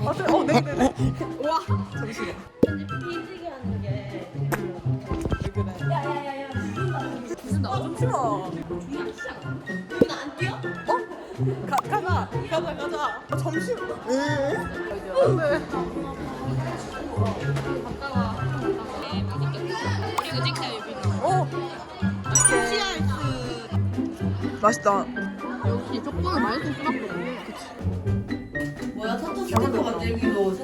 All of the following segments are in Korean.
아, 네, 어, 네, 네, 네. 와, 잠시만. 삐지게 하는 게. 왜 그래? 야야 야 야. 무슨 나 잠시만. 여기는 안 뛰어? 어? 가, 가자, 가자, 가자. 아, 잠시만. 에? 네. 그리고 찍자 여기. 어. 치아이스. 맛있다. 역시 족보는 맛있을 수밖에 없네. 뭐 야 타투 스티커 만들기도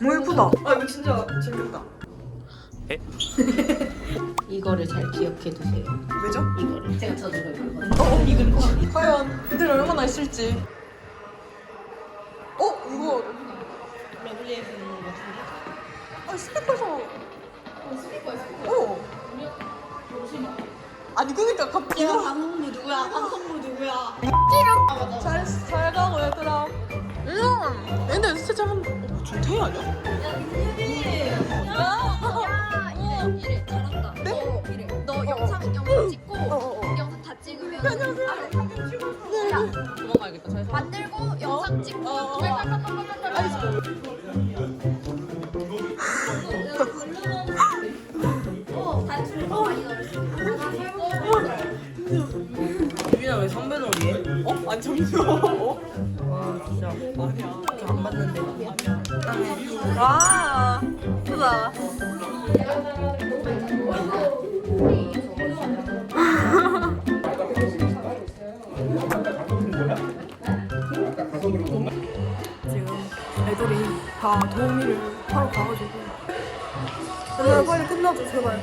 너무 예쁘다. 아, 이거 진짜 재밌다. 이거를 잘 기억해 두세요. 왜죠? 이거를 제가 자주 걸거든요. 어, 이거 과연 그들 얼마나 있을지. 어, 이거 러블리에서 있는 것 같은데. 아, 스티커에서. 어 스티커 있어. 어. 아니 그러니까 갑자기 얘가 방송부 누구야? 방송부 누구야? 잘, 잘 가고 아니야? 야, 도망가야겠다. 잘 만들고, 영상 찍고, 어, 어. 유빈아 왜 선배 놀이해? 어? 아니 잠시만. 어? 와 진짜 아니야. 안 봤는데. 아, 예쁘다. 지금 애들이 다 도우미를 하러 가가지고 얘들아 빨리 끝나줘 제발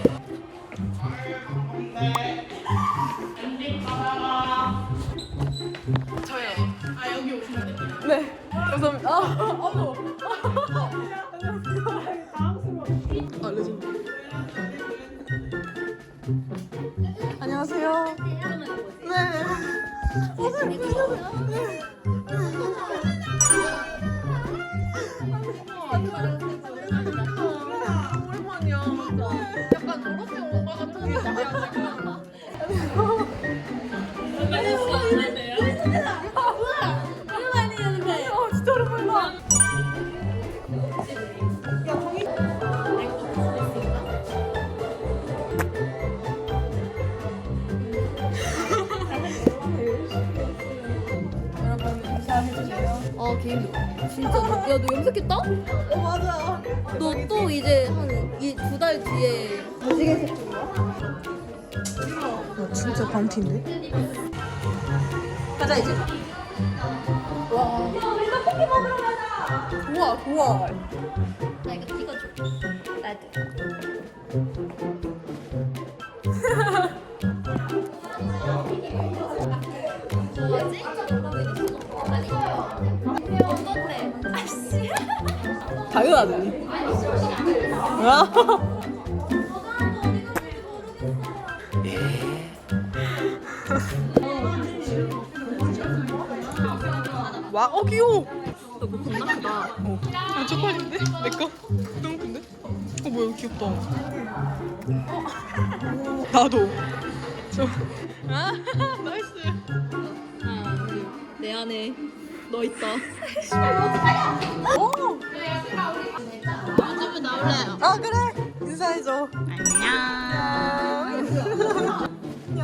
저요 아 여기 오시면 돼요 네 감사합니다. 아, 어머. 아 레전드 안녕하세요. 네. 오랜만이야 Thank you. 어, 개인 진짜. 너- 야, 너 염색했다? 어 맞아 너 또 이제 한두달 뒤에. 나 진짜 방티인데? 가자, 이제. 좋아 좋아 나 당연하지 아. 와, 어 귀여워. 너뭐 겁나 크다. 어. 아, 초콜릿인데? 내 거? 너무 큰데? 어 뭐야 귀엽다. 어. 나도. 저. 아, 나이스. 하나, 둘. 내 안에 너 있다. 오. 유튜브 나올래요. 아 그래. 인사해줘. 안녕. 안녕.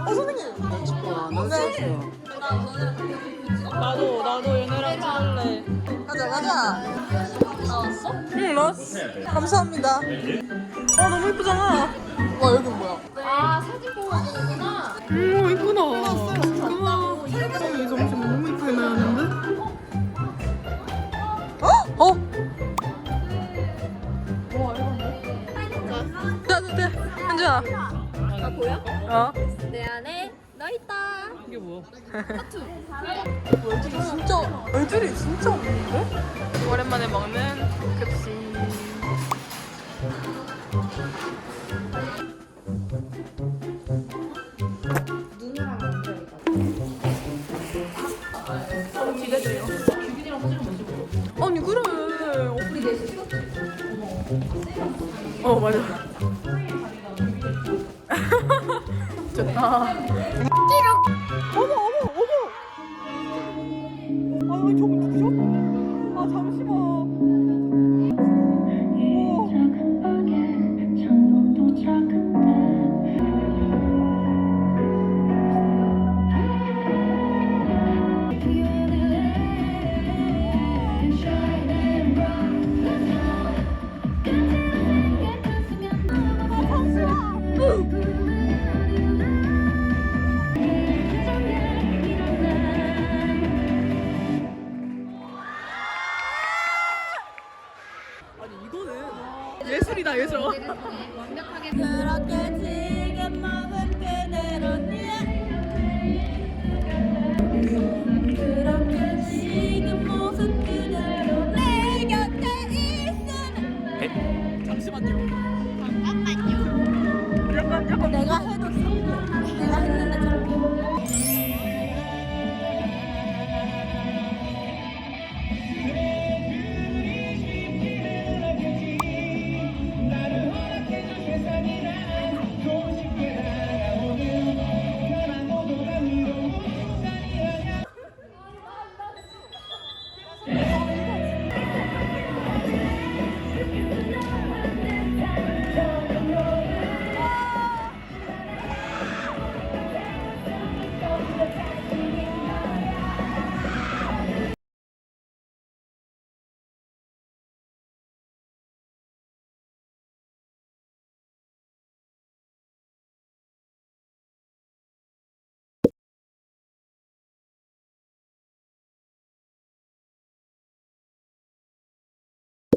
어 선생님. 네. 나도 나도 얘네랑 찍을래. 가자 가자. 나왔어? 응 나왔어. 감사합니다. 어 너무 예쁘잖아. 와 여기 뭐야? 아 사진 보고 왔구나. 오 이쁘다. 어? 내 안에 너 있다. 이게 뭐야? 하트. 얼굴이 진짜 얼굴이 진짜 없는데? 오랜만에 먹는 급식. 기대돼요. 아니 그래. 우리 넷이 찍었지. 어 맞아. 좋다. 예술이다 예술. 그렇게